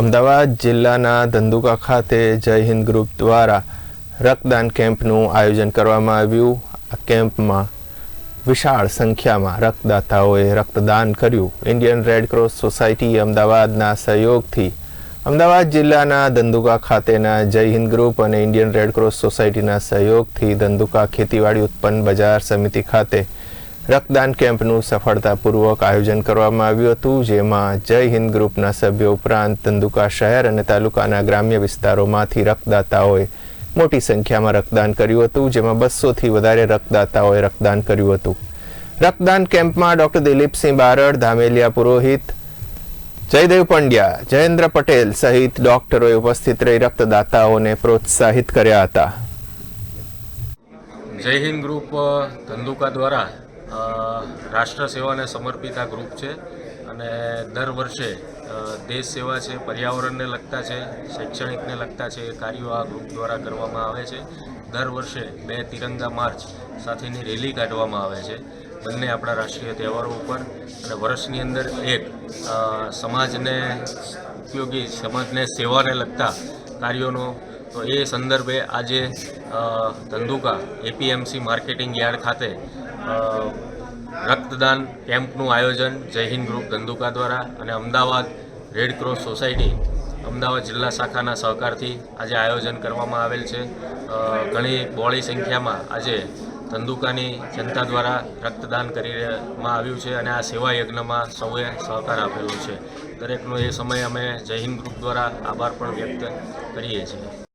અમદાવાદ જિલ્લાના ધંધુકા ખાતે જય હિન્દ ગ્રુપ દ્વારા રક્તદાન કેમ્પનું આયોજન કરવામાં આવ્યું. આ કેમ્પમાં વિશાળ સંખ્યામાં રક્તદાતાઓએ રક્તદાન કર્યું. ઇન્ડિયન રેડ ક્રોસ સોસાયટી અમદાવાદના સહયોગથી અમદાવાદ જિલ્લાના ધંધુકા ખાતેના જય હિન્દ ગ્રુપ અને ઇન્ડિયન રેડ ક્રોસ સોસાયટીના સહયોગથી ધંધુકા ખેતીવાડી ઉત્પન્ન બજાર સમિતિ ખાતે રક્તદાન કેમ્પનું સફળતાપૂર્વક આયોજન કરવામાં આવ્યું હતું, જેમાં જય હિન્દ ગ્રુપના સભ્યો ઉપરાંત ધંધુકા શહેર અને તાલુકાના ગ્રામ્ય વિસ્તારોમાંથી રક્તદાતાઓએ મોટી સંખ્યામાં રક્તદાન કર્યું હતું, જેમાં બસોથી વધારે રક્તદાતાઓએ રક્તદાન કર્યું હતું. રક્તદાન કેમ્પમાં ડોક્ટર દિલીપસિંહ બારડ, ધામેલિયા પુરોહિત, જયદેવ પંડ્યા, જયેન્દ્ર પટેલ સહિત ડોક્ટરોએ ઉપસ્થિત રહી રક્તદાતાઓને પ્રોત્સાહિત કર્યા હતા. જય હિન્દ ગ્રુપ ધંધુકા દ્વારા રાષ્ટ્ર સેવાને સમર્પિત આ ગ્રુપ છે અને દર વર્ષે દેશ સેવા છે, પર્યાવરણને લગતા છે, શૈક્ષણિકને લગતા છે, એ કાર્યો આ ગ્રુપ દ્વારા કરવામાં આવે છે. દર વર્ષે બે તિરંગા માર્ચ સાથેની રેલી કાઢવામાં આવે છે, બંને આપણા રાષ્ટ્રીય તહેવારો ઉપર. અને વર્ષની અંદર એક સમાજને ઉપયોગી, સમાજને સેવાને લગતા કાર્યોનો તો એ સંદર્ભે આજે ધંધુકા એપીએમસી માર્કેટિંગ યાર્ડ ખાતે રક્તદાન કેમ્પનું આયોજન જય હિન્દ ગ્રુપ ધંધુકા દ્વારા અને Ahmedabad red cross society, Ahmedabad જિલ્લા શાખાના સહકારથી આજે આયોજન કરવામાં આવેલ છે. ઘણી બહોળી સંખ્યામાં આજે ધંધુકાની જનતા દ્વારા રક્તદાન કરવામાં આવ્યું છે અને આ સેવા યજ્ઞમાં સૌએ સહકાર આપેલો છે. દરેકનો એ સમય અમે જય હિન્દ ગ્રુપ દ્વારા આભાર પણ વ્યક્ત કરીએ છીએ.